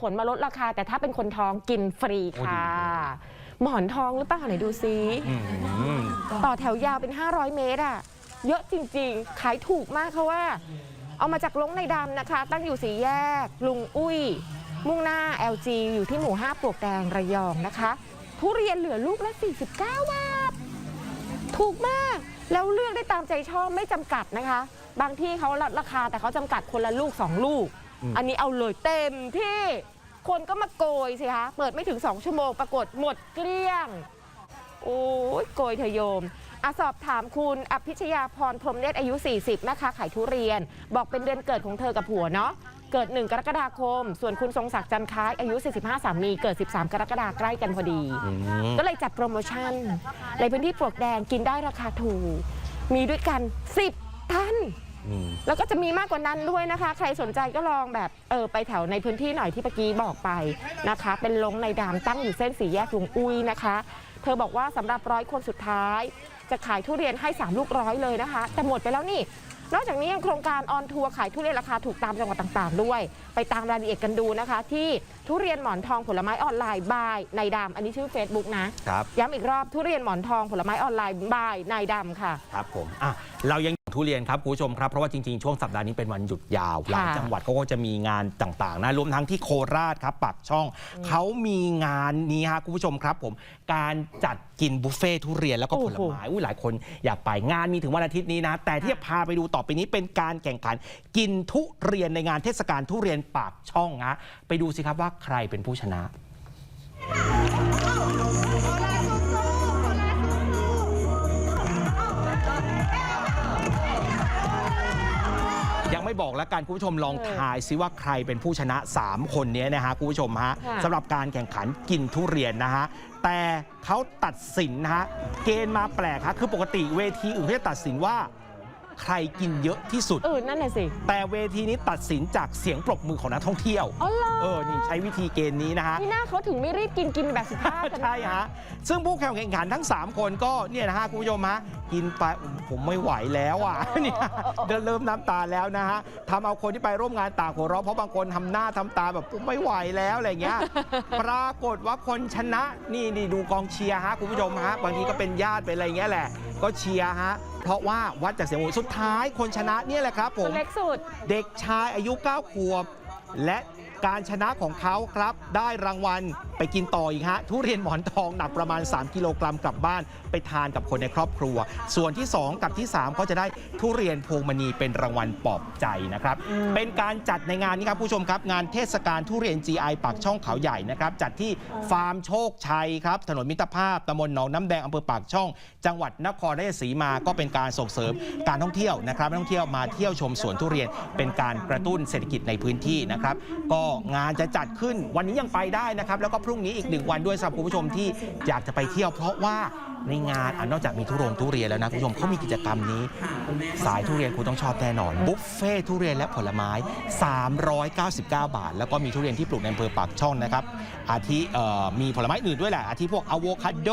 ขนมาลดราคา แต่ถ้าเป็นคนท้องกินฟรีค่ะ หมอนทองหรือเปล่าไหนดูซิอืมต่อแถวยาวเป็น 500 เมตรอะเยอะจริงๆ ขายถูกมากเพราะว่า เอามาจากลงในดำนะคะ ตั้งอยู่สีแยก ลุงอุ้ย มุ่งหน้า LG อยู่ที่หมู่ 5 ปลวกแดงระยองนะคะ ทุเรียนเหลือลูกละ 49 บาท ถูกมาก แล้วเลือกได้ตามใจชอบไม่จำกัดนะคะ บางที่เขาลดราคาแต่เขาจำกัดคนละลูก 2 ลูก อืมอันนี้เอาเลยเต็มที่คนก็มาโกยสิคะเปิดไม่ถึง2ชั่วโมงปรากฏหมดเกลี้ยง โอ้ยโกยเธอโยมอะสอบถามคุณอภิชยาพรพรหมเนตรอายุ 40แม่ค้าขายทุเรียน บอกเป็นเดือนเกิดของเธอกับผัวเนาะเกิด 1 กรกฎาคม ส่วนคุณทรงศักดิ์จันทร์คล้ายอายุ 45 สามีเกิด 13 กรกฎาคมใกล้กันพอดีอืมก็เลยจัดโปรโมชั่น ในพื้นที่ปลวกแดงกินได้ราคาถูก มีด้วยกัน 10ตันอืม แล้วก็จะมีมากกว่านั้นด้วยนะคะ ใครสนใจก็ลองแบบเออไปแถวในพื้นที่หน่อยที่เมื่อกี้บอกไปนะคะ เป็นลงในดามตั้งอยู่เส้นสี่แยกลุงอุ้ยนะคะ เธอบอกว่าสำหรับร้อยคนสุดท้าย จะขายทุเรียนให้ 3 ลูกร้อยเลยนะคะ แต่หมดไปแล้วนี่ นอกจากนี้ยังโครงการออนทัวร์ขายทุเรียนราคาถูกตามจังหวัดต่างๆ ด้วย ไปตามรายละเอียดกันดูนะคะ ที่ทุเรียนหมอนทองผลไม้ออนไลน์บายในดำอันนี้ชื่อ Facebook นะครับย้ำอีกรอบทุเรียนหมอนทองผลไม้ออนไลน์บายนายดำค่ะครับผมอะเรายังอยู่ ทุเรียนครับคุณผู้ชมครับเพราะว่าจริงๆ ช่วงสัปดาห์นี้เป็นวันหยุดยาวหลายจังหวัดเขาก็จะมีงานต่างๆนะรวมทั้งที่โคราชครับปากช่องเขามีงานนี้ฮะคุณผู้ชมครับผมการจัดกินบุฟเฟ่ทุเรียนแล้วก็โอ้ผโหลไม้อุ้ยหลายคนอยากไปงานมีถึงวันอาทิตย์นี้นะ แต่ที่จะพาไปดูต่อไปนี้เป็นการแข่งขัน กินทุเรียนในงานเทศกาลทุเรียนปากช่องฮะไปดูสิครับว่าใครเป็นผู้ชนะ บอกแล้วกันคุณผู้ชมลองเออทายซิว่าใครเป็นผู้ชนะ 3 คนนี้นะฮะคุณผู้ชมฮะค่ะสำหรับการแข่งขันกินทุเรียนนะฮะแต่เขาตัดสินนะฮะเกณฑ์มาแปลกฮะคือปกติเวทีอื่นเขาจะตัดสินว่า ใครกินเยอะที่สุด เออ นั่นน่ะสิ แต่เวทีนี้ตัดสินจากเสียงปรบมือของนักท่องเที่ยว อ๋อเหรอ เออ นี่ใช้วิธีเกณฑ์นี้นะฮะที่หน้าเขาถึงไม่รีบกินกินแบบสุภาพกันใช่ฮะ ซึ่งผู้แข่งขันทั้ง 3 คนก็เนี่ยนะฮะคุณผู้ชมฮะกินไปผมไม่ไหวแล้วอะเนี่ยเดินเริ่มน้ำตาแล้วนะฮะทำเอาคนที่ไปร่วมงานต่างหัวเราะเพราะบางคนทำหน้าทำตาแบบผมไม่ไหวแล้วอะไรเงี้ย ปรากฏว่าคนชนะนี่นี่ดูกองเชียร์ฮะคุณผู้ชมฮะบางทีก็เป็นญาติเป็นอะไรเงี้ยแหละ ก็เชียร์ฮะ เพราะว่าวัดจากเสียงโหวตสุดท้ายคนชนะเนี่ยแหละครับผคม นเล็กสุด เด็กชายอายุ 9 ขวบ และการชนะของเขาครับได้รางวัลไปกินต่ออีกฮะ ทุเรียนหมอนทองหนักประมาณ 3 กิโลกรัมกลับบ้าน ไปทานกับคนในครอบครัว ส่วนที่ 2 กับที่ 3 ก็จะได้ทุเรียนพวงมณีเป็นรางวัลปลอบใจนะครับอืมเป็นการจัดในงานนี้ครับผู้ชมครับ งานเทศกาลทุเรียน GI ปากช่องเขาใหญ่นะครับ จัดที่ฟาร์มโชคชัยครับ ถนนมิตรภาพตำบลหนองน้ำแดงอำเภอปากช่อง จังหวัดนครราชสีมาก็เป็นการส่งเสริมการท่องเที่ยวนะครับนักท่องเที่ยวมาเที่ยวชมสวนทุเรียน เป็นการกระตุ้นเศรษฐกิจในพื้นที่นะครับก็งานจะจัดขึ้นวันนี้ยังไปได้นะครับแล้วก็พรุ่งนี้อีกหนึ่งวันด้วยสำหรับคุณผู้ชมที่อยากจะไปเที่ยว เพราะว่าในงานอะนอกจากมีทุเรียนทุเรียนแล้วนะคุณผู้ชมเขามีกิจกรรมนี้ สายทุเรียนคุณต้องชอบแน่นอน บุฟเฟ่ทุเรียนและผลไม้ 399 บาท แล้วก็มีทุเรียนที่ปลูกในอำเภอปากช่องนะครับ อาทิเอ่อมีผลไม้อื่นด้วยแหละ อาทิพวกอะโวคาโด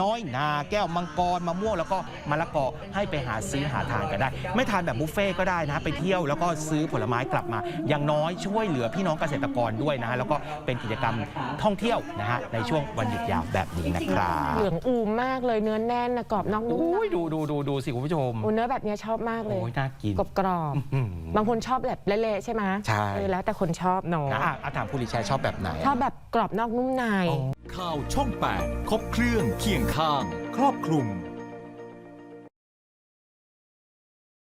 น้อยนา แก้วมังกรมะม่วงแล้วก็มะละกอให้ไปหาซื้อหาทานกันได้ ไม่ทานแบบบุฟเฟ่ก็ได้นะไปเที่ยวแล้วก็ซื้อผลไม้กลับมาอย่างน้อยช่วยเหลือพี่น้องเกษตรกรด้วยนะฮะแล้วก็เป็นกิจกรรมท่องเที่ยวนะฮะในช่วงวันหยุดยาวแบบนี้นะครับเหลืองอูมมากเลยเนื้อแน่นนะกรอบนอกนุ่มอุ้ยในดูดูดูดูสิคุณผู้ชม โอ้เนื้อแบบเนี้ยชอบมากเลยโอ้ยน่ากินกรอบกรอบอืมๆบางคนชอบแบบเละๆใช่ไหมใช่ เออแล้วแต่คนชอบเนาะนะอะอะถามคุณลิแชร์ชอบแบบไหน ชอบแบบกรอบนอกนุ่มในอ๋อข่าวช่อง 8 ครบเครื่องเคียงข้าง ครอบคลุม